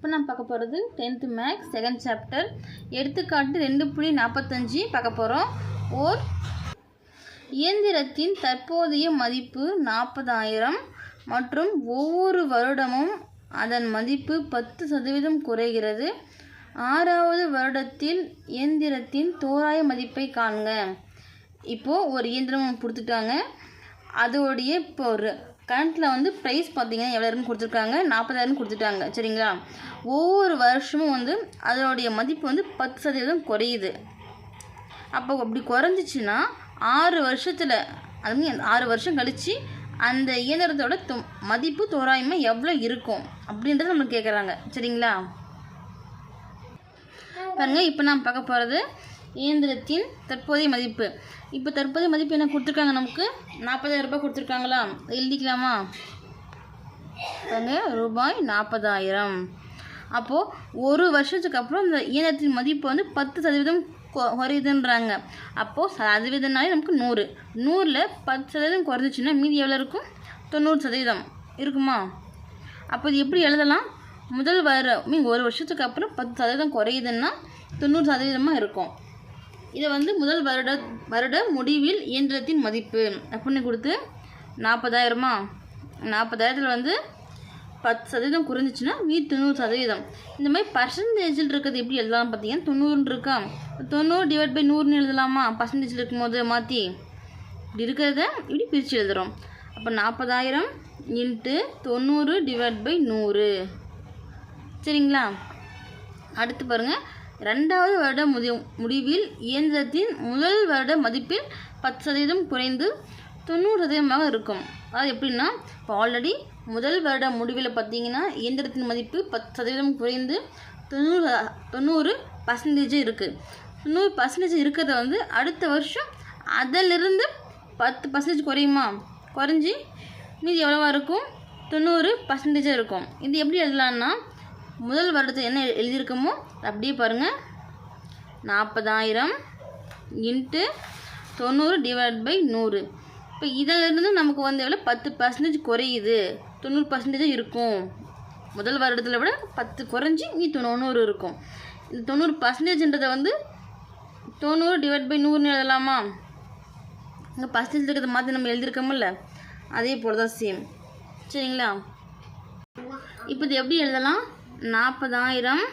இப்போ நான் பார்க்க போகிறது டென்த்து மேக்ஸ் செகண்ட் சாப்டர் எடுத்துக்காட்டு ரெண்டு புள்ளி நாற்பத்தஞ்சு பார்க்க போகிறோம். ஓர் இயந்திரத்தின் தற்போதைய மதிப்பு நாற்பதாயிரம் மற்றும் ஒவ்வொரு வருடமும் அதன் மதிப்பு பத்து சதவீதம் குறைகிறது. ஆறாவது வருடத்தில் இயந்திரத்தின் தோராய மதிப்பை காண்க இப்போது ஒரு இயந்திரம் கொடுத்துட்டாங்க. அதோடைய இப்போ ஒரு கரண்ட்டில் வந்து ப்ரைஸ் பார்த்தீங்கன்னா எவ்வளோ இருக்குன்னு கொடுத்துருக்காங்க? நாற்பதாயிரம் கொடுத்துட்டாங்க. சரிங்களா? ஒவ்வொரு வருஷமும் வந்து அதோடைய மதிப்பு வந்து பத்து சதவீதம் குறையுது. அப்போ அப்படி குறைஞ்சிச்சின்னா ஆறு வருஷத்தில் அது ஆறு வருஷம் கழித்து அந்த இயந்திரத்தோட தொ மதிப்பு தோராயமாக எவ்வளோ இருக்கும்? அப்படின்றத நம்மளுக்கு கேட்குறாங்க சரிங்களா? பாருங்கள் இப்போ நான் பார்க்க போகிறது இயந்திரத்தின் தற்போதைய மதிப்பு. இப்போ தற்போதைய மதிப்பு என்ன கொடுத்துருக்காங்க நமக்கு? நாற்பதாயிரம் ரூபாய் கொடுத்துருக்காங்களா? எழுதிக்கலாமா? ரூபாய் நாற்பதாயிரம். அப்போது ஒரு வருஷத்துக்கு அப்புறம் இந்த இயந்திரத்தின் மதிப்பு வந்து பத்து சதவீதம் கொ- குறையுதுன்றாங்க. அப்போது சதவீதம்னாலே நமக்கு நூறு. நூறில் பத்து சதவீதம் குறைஞ்சிச்சுன்னா மீதி எவ்வளோ இருக்கும்? தொண்ணூறு சதவீதம். இருக்குமா? அப்போ இது எப்படி எழுதலாம்? முதல் வர மீன் ஒரு வருஷத்துக்கு அப்புறம் பத்து சதவீதம் குறையுதுன்னா தொண்ணூறு சதவீதமாக இருக்கும். இதை வந்து முதல் வருட வருட முடிவில் இயந்திரத்தின் மதிப்பு. அப்படின்னு கொடுத்து நாற்பதாயிரமா நாற்பதாயிரத்தில் வந்து பத்து சதவீதம் குறைஞ்சிச்சுன்னா மீதி தொண்ணூறு சதவீதம். இந்த மாதிரி பர்சன்டேஜில் இருக்கிறது எப்படி எழுதலாம் பார்த்தீங்கன்னா தொண்ணூறுன்னு இருக்கா? தொண்ணூறு டிவைட் பை நூறுன்னு எழுதலாமா? பர்சன்டேஜில் இருக்கும்போது மாற்றி இப்படி இருக்கிறத இப்படி பிரித்து எழுதுகிறோம் அப்போ நாற்பதாயிரம் இன்ட்டு தொண்ணூறு டிவைட் பை நூறு. சரிங்களா? அடுத்து பாருங்கள் ரெண்டாவது வருட முதி முடிவில் இயந்திரத்தின் முதல் வருட மதிப்பில் பத்து சதவீதம் குறைந்து தொண்ணூறு சதவீதமாக இருக்கும். அது எப்படின்னா இப்போ ஆல்ரெடி முதல் வருட முடிவில் பார்த்தீங்கன்னா இயந்திரத்தின் மதிப்பு பத்து சதவீதம் குறைந்து தொண்ணூறு தொண்ணூறு பர்சன்டேஜ் இருக்குது தொண்ணூறு பர்சன்டேஜ் இருக்கிறத வந்து அடுத்த வருஷம் அதிலிருந்து பத்து பர்சன்டேஜ் குறையுமா? குறைஞ்சி மீதி எவ்வளவா இருக்கும்? தொண்ணூறு பர்சன்டேஜாக இருக்கும். இது எப்படி எழுதலான்னா முதல் வருடத்தில் என்ன எழுதியிருக்கோமோ அப்படியே பாருங்கள் நாற்பதாயிரம் இன்ட்டு தொண்ணூறு டிவைட் பை நூறு. இப்போ இதிலிருந்து நமக்கு வந்து எவ்வளோ பத்து பர்சன்டேஜ் குறையுது. தொண்ணூறு பர்சன்டேஜாக இருக்கும். முதல் வருடத்தில் விட பத்து குறைஞ்சி நீ தொண்ணூறு இருக்கும். இந்த தொண்ணூறு பர்சன்டேஜ்ன்றதை வந்து தொண்ணூறு டிவைட் பை நூறுன்னு எழுதலாமா? இங்கே பர்சன்டேஜ் இருக்கிறத மாற்றி நம்ம எழுதியிருக்கோமில்ல அதே போல் தான் சேம் சரிங்களா? இப்போ இது எப்படி எழுதலாம்? நாற்பதாயிரம்.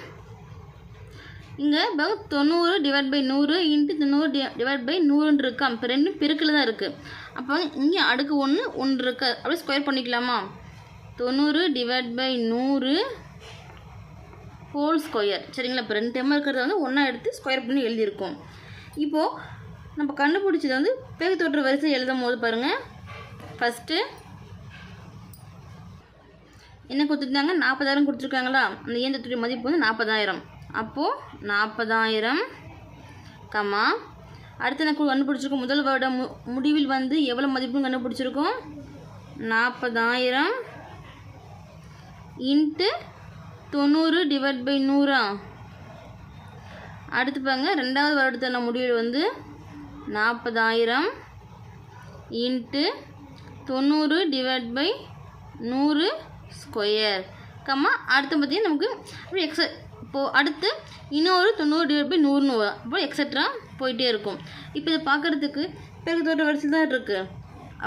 இங்கே இப்போ தொண்ணூறு டிவைட் பை நூறு இன்ட்டு தொண்ணூறு டிவைட் பை நூறுன்னு இருக்கா? அப்போ ரெண்டும் பெருக்கில் தான் இருக்குது அப்போ இங்கே அடுக்கு ஒன்று ஒன்று இருக்கு. அப்படியே ஸ்கொயர் பண்ணிக்கலாமா? தொண்ணூறு டிவைட் பை நூறு ஹோல் ஸ்கொயர் சரிங்களா? இப்போ ரெண்டு டைமாக இருக்கிறத வந்து ஒன்றா எடுத்து ஸ்கொயர் பண்ணி எழுதியிருக்கோம். இப்போது நம்ம கண்டுபிடிச்சது வந்து பேகு தொற்று வரிசை எழுதும் போது பாருங்கள் ஃபஸ்ட்டு என்ன கொடுத்துருந்தாங்க? நாற்பதாயிரம் கொடுத்துருக்காங்களா? அந்த இயந்திரத்துடைய மதிப்பு வந்து நாற்பதாயிரம். அப்போது நாற்பதாயிரம் கம்மா அடுத்து என்ன கண்டுபிடிச்சிருக்கோம் முதல் வருட மு முடிவில் வந்து எவ்வளோ மதிப்புன்னு கண்டுபிடிச்சிருக்கோம்? நாற்பதாயிரம் இன்ட்டு தொண்ணூறு டிவைட் பை நூறா. அடுத்து பாருங்க ரெண்டாவது வருடத்தான முடிவில் வந்து நாற்பதாயிரம் இன்ட்டு தொண்ணூறு டிவைட் பை நூறு ஸ்கொயர் கம்மா அடுத்து பார்த்தீங்கன்னா நமக்கு அப்படி எக்ஸ இப்போது அடுத்து இன்னொரு தொண்ணூறு டிவைட் பை நூறுன்னு வரும். அப்போ எக்ஸட்ரா போயிட்டே இருக்கும். இப்போ இதை பார்க்குறதுக்கு பெருக்கத்தோட வரிசை தான் இருக்குது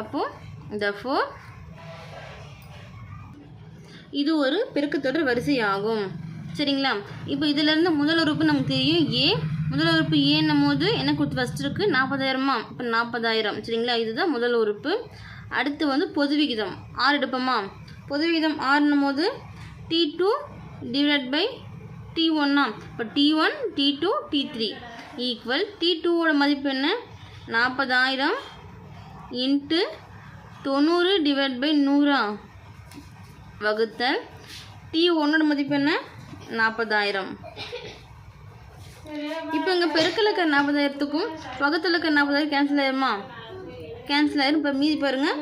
அப்போது இந்த ஃபோர் இது ஒரு பெருக்கத்தொடர் வரிசை ஆகும் சரிங்களா? இப்போ இதிலேருந்து முதல் உறுப்பு நமக்கு தெரியும் ஏ முதல் உறுப்பு ஏன்னும் போது என்ன கொடுத்து ஃபஸ்ட் இருக்குது நாற்பதாயிரமா? இப்போ நாற்பதாயிரம். சரிங்களா? இதுதான் முதல் உறுப்பு. அடுத்து வந்து பொது விகிதம் ஆறு எடுப்போமா? பொது விகிதம் ஆறுனும் போது T two divide by T ஒன்னா இப்போ T one T two T three equal T டூவோட மதிப்பு என்ன? நாற்பதாயிரம் இன்ட்டு தொண்ணூறு டிவைட் பை நூறா வகுத்தல் டி ஒன்னோட மதிப்பு என்ன? நாற்பதாயிரம். இப்போ இங்கே பெருக்கில் இருக்கிற நாற்பதாயிரத்துக்கும் பக்கத்தில் இருக்கிற நாற்பதாயிரம் கேன்சல் ஆயிருமா? கேன்சல் ஆயிரும். இப்போ மீதி பாருங்கள்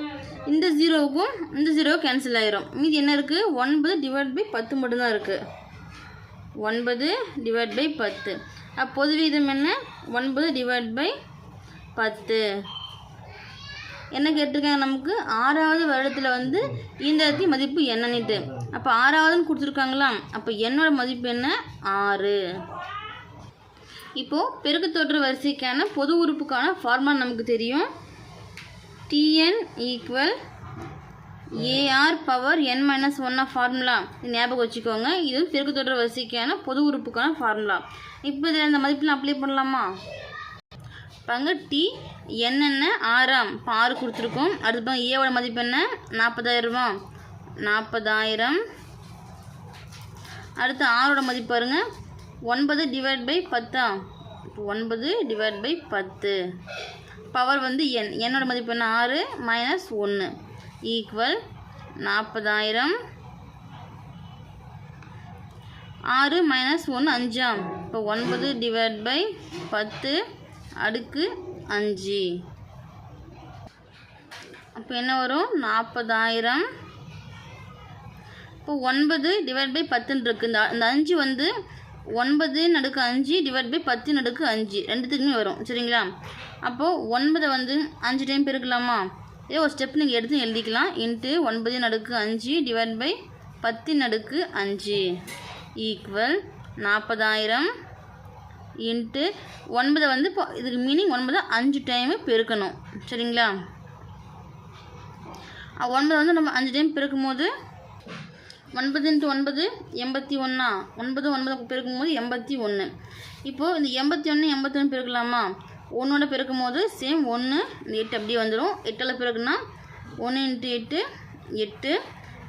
இந்த ஜீரோவுக்கும் இந்த ஜீரோ கேன்சல் ஆகிரும் மீதி என்ன இருக்குது ஒன்பது டிவைட் பை பத்து மட்டும்தான் இருக்குது ஒன்பது டிவைட் பை பத்து. அப்போது விகிதம் என்ன? ஒன்பது டிவைட் பை பத்து. என்ன கேட்டிருக்காங்க நமக்கு? ஆறாவது வருடத்தில் வந்து இயந்திரத்தின் மதிப்பு என்னன்னுட்டு. அப்போ ஆறாவதுன்னு கொடுத்துருக்காங்களா அப்போ என்னோட மதிப்பு என்ன? ஆறு. இப்போது பெருக்கு தொற்று வரிசைக்கான பொது உறுப்புக்கான ஃபார்முலா நமக்கு தெரியும். TN equal AR power N minus ஒன்னா ஃபார்முலா ஞாபகம் வச்சுக்கோங்க. இது வந்து பெருக்குத்தொற்று வரிசைக்கான பொது உறுப்புக்கான ஃபார்முலா இப்போ இதில் இந்த மதிப்பெலாம் அப்ளை பண்ணலாமா? பாருங்க டி என்னென்ன ஆறாம் இப்போ ஆறு கொடுத்துருக்கோம். அடுத்து பாருங்க ஏவோட மதிப்பு என்ன? நாற்பதாயிரரூபா நாற்பதாயிரம் அடுத்து ஆரோட மதிப்பு பாருங்க. ஒன்பது டிவைட் பை பத்தா? இப்போ ஒன்பது டிவைட் பை பத்து. பவர் வந்து என் என்னோட மதிப்பு என்ன? ஆறு மைனஸ் ஒன்று ஈக்குவல் நாற்பதாயிரம். ஆறு மைனஸ் ஒன்று அஞ்சாம். இப்போ ஒன்பது டிவைட் பை பத்து அடுக்கு அஞ்சு. அப்போ என்ன வரும்? நாற்பதாயிரம். இப்போ ஒன்பது டிவைட் பை பத்துன்னு இருக்குது இந்த இந்த அஞ்சு வந்து ஒன்பது நடுக்கு அஞ்சு டிவைட் பை பத்து நடுக்கு அஞ்சு. ரெண்டுத்துக்குமே வரும். சரிங்களா? அப்போது ஒன்பதை வந்து அஞ்சு டைம் பெருக்கலாமா? இதே ஒரு ஸ்டெப் நீங்கள் எடுத்து எழுதிக்கலாம். இன்ட்டு ஒன்பது நடுக்கு அஞ்சு டிவைட் பை பத்து நடுக்கு அஞ்சு. ஈக்குவல் நாற்பதாயிரம். இன்ட்டு ஒன்பதை வந்து இப்போ இதுக்கு மீனிங் ஒன்பதை அஞ்சு டைமு பெருக்கணும். சரிங்களா? ஒன்பதை வந்து நம்ம அஞ்சு டைம் பெருக்கும் போது ஒன்பது இன்ட்டு ஒன்பது எண்பத்தி ஒன்றா ஒன்பது ஒன்பது பெருக்கும் போது எண்பத்தி ஒன்று இப்போது இந்த எண்பத்தி ஒன்று எண்பத்தொன்று பெருக்கலாமா? ஒன்றோட பெருக்கும் போது சேம் ஒன்று இந்த எட்டு அப்படியே வந்துடும் எட்டில் பிறகுனா ஒன்று இன்ட்டு எட்டு எட்டு.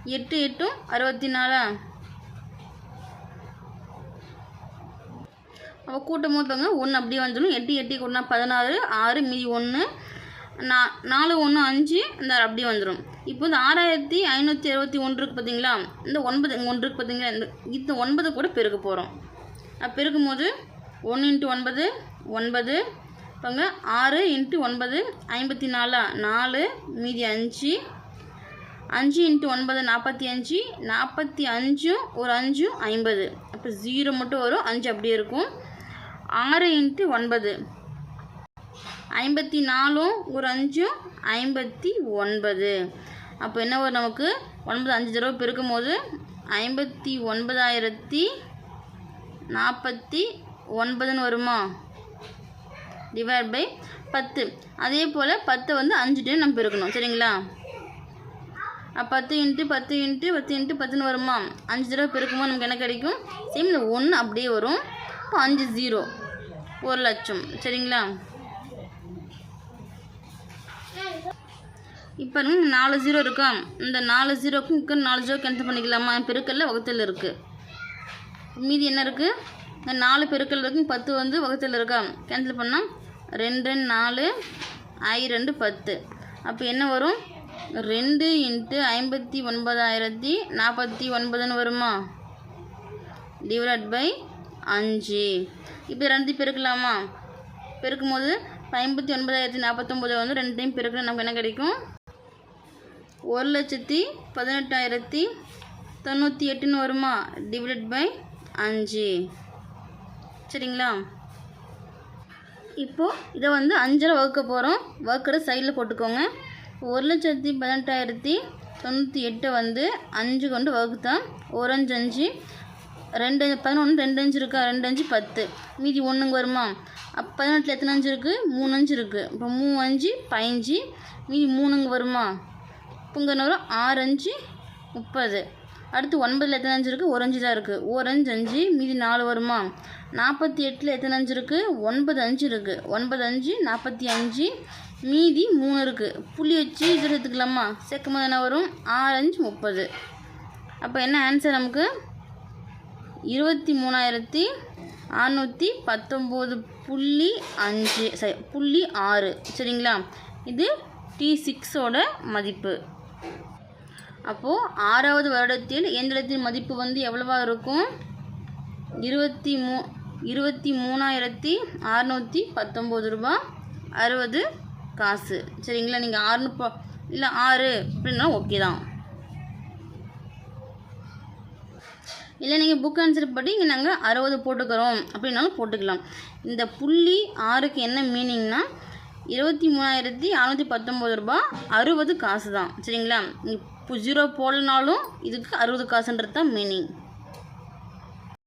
எட்டு எட்டும் அறுபத்தி நாலா. அப்போ கூட்டும் போது பாருங்க ஒன்று அப்படியே வந்துடும் எட்டு எட்டி கூட்டினா பதினாறு ஆறு மீதி ஒன்று நா நாலு ஒன்று அஞ்சு இந்த அப்படியே வந்துடும் இப்போ இந்த ஆறாயிரத்தி ஐநூற்றி அறுபத்தி ஒன்றுக்கு பார்த்தீங்களா? இந்த ஒன்பது ஒன்றுக்கு பார்த்தீங்களா? இந்த இந்த ஒன்பது கூட பெருக்க போகிறோம் பெருக்கும் போது ஒன்று இன்ட்டு ஒன்பது ஒன்பது இப்போங்க ஆறு இன்ட்டு ஒன்பது ஐம்பத்தி நாலா நாலு மீதி அஞ்சு அஞ்சு இன்ட்டு ஒன்பது நாற்பத்தி அஞ்சு நாற்பத்தி அஞ்சும் ஒரு அஞ்சும் ஐம்பது. அப்போ ஜீரோ மட்டும் வரும் அஞ்சு அப்படியே இருக்கும். ஆறு இன்ட்டு ஒன்பது. ஐம்பத்தி நாலும் ஒரு அஞ்சும் ஐம்பத்தி ஒன்பது. அப்போ என்ன வரும் நமக்கு? ஒன்பது அஞ்சு தடவை பெருக்கும் போது ஐம்பத்தி ஒன்பதாயிரத்தி நாற்பத்தி ஒன்பதுன்னு வருமா? டிவைட் பை பத்து. அதே போல் பத்தை வந்து அஞ்சு டைம் நம்ம பெருக்கணும். சரிங்களா? பத்து இன்ட்டு பத்து இன்ட்டு பத்து இன்ட்டு பத்துன்னு வருமா? அஞ்சு தடவை பெருக்கும்போது நமக்கு என்ன கிடைக்கும்? சேம் இந்த ஒன்று அப்படியே வரும். இப்போ அஞ்சு ஜீரோ ஒரு லட்சம். சரிங்களா? இப்போ நம்ம நாலு ஜீரோ இருக்கா? இந்த நாலு ஜீரோக்கும் இங்கே நாலு ஜீரோ கேன்சல் பண்ணிக்கலாமா? பெருக்கல்ல வகுத்தல் இருக்குது மீதி என்ன இருக்குது இந்த நாலு பெருக்கல் இருக்கும் பத்து வந்து வகுத்தல் இருக்கா? கேன்சல் பண்ணால் ரெண்டு நாலு ஐ ரெண்டு பத்து. அப்போ என்ன வரும்? ரெண்டு இன்ட்டு ஐம்பத்தி ஒன்பதாயிரத்தி நாற்பத்தி ஒன்பதுன்னு வருமா? டிவைட் பை அஞ்சு. இப்போ ரெண்டு பெருக்கலாமா? பெருக்கும் போது ஐம்பத்தி ஒன்பதாயிரத்தி நாற்பத்தொம்போது வந்து ரெண்டு டைம் பெருக்கினா நமக்கு என்ன கிடைக்கும்? ஒரு லட்சத்தி பதினெட்டாயிரத்தி தொண்ணூற்றி எட்டுன்னு வருமா? டிவைட் பை அஞ்சு. சரிங்களா? இப்போது இதை வந்து அஞ்சில் வகுக்க போகிறோம் வகுக்கிற சைடில் போட்டுக்கோங்க. ஒரு லட்சத்தி பதினெட்டாயிரத்தி தொண்ணூற்றி எட்டை வந்து அஞ்சு கொண்டு வகுத்தான் ஒரு அஞ்சு அஞ்சு. ரெண்டு பதினொன்று ரெண்டு அஞ்சு இருக்கா? ரெண்டு அஞ்சு பத்து. மீதி ஒன்றுங்க வருமா? அப்போ பதினெட்டில் எத்தனை அஞ்சு இருக்குது மூணு அஞ்சு இருக்குது இப்போ மூணு அஞ்சு பதினஞ்சு. மீதி மூணுங்க வருமா? இப்போ ஆறு அஞ்சு முப்பது. அடுத்து ஒன்பதில் எத்தனை அஞ்சு இருக்குது ஒரு அஞ்சு தான் இருக்குது ஒரு அஞ்சு அஞ்சு மீதி நாலு வருமா? நாற்பத்தி எட்டில் எத்தனை அஞ்சு இருக்குது ஒன்பது அஞ்சு இருக்குது ஒன்பது அஞ்சு நாற்பத்தி அஞ்சு மீதி மூணு இருக்குது புள்ளி வச்சு இது எடுத்துக்கலாமா? சேர்க்கும் போது என்ன வரும்? ஆறு அஞ்சு முப்பது. அப்போ என்ன ஆன்சர் நமக்கு? இருபத்தி மூணாயிரத்தி அறநூற்றி பத்தொம்போது புள்ளி அஞ்சு சரி புள்ளி ஆறு. சரிங்களா? இது டி சிக்ஸோட மதிப்பு. அப்போது ஆறாவது வருடத்தில் இயந்திரத்தின் மதிப்பு வந்து எவ்வளவா இருக்கும்? இருபத்தி மூ இருபத்தி மூணாயிரத்தி அறநூற்றி பத்தொம்போது ரூபா அறுபது காசு. சரிங்களா? நீங்கள் ஆறுநூறு இல்லை ஆறு அப்படின்னா ஓகே தான். இல்லை நீங்கள் புக் ஆன்சர் படி இங்கே நாங்கள் அறுபது போட்டுக்கிறோம். அப்படின்னாலும் போட்டுக்கலாம். இந்த புள்ளி ஆறுக்கு என்ன மீனிங்னா இருபத்தி மூணாயிரத்தி அறநூற்றி பத்தொம்போது ரூபாய் அறுபது காசு தான். சரிங்களா? இப்போ ஜீரோ போடலனாலும் இதுக்கு அறுபது காசுன்றது தான் மீனிங்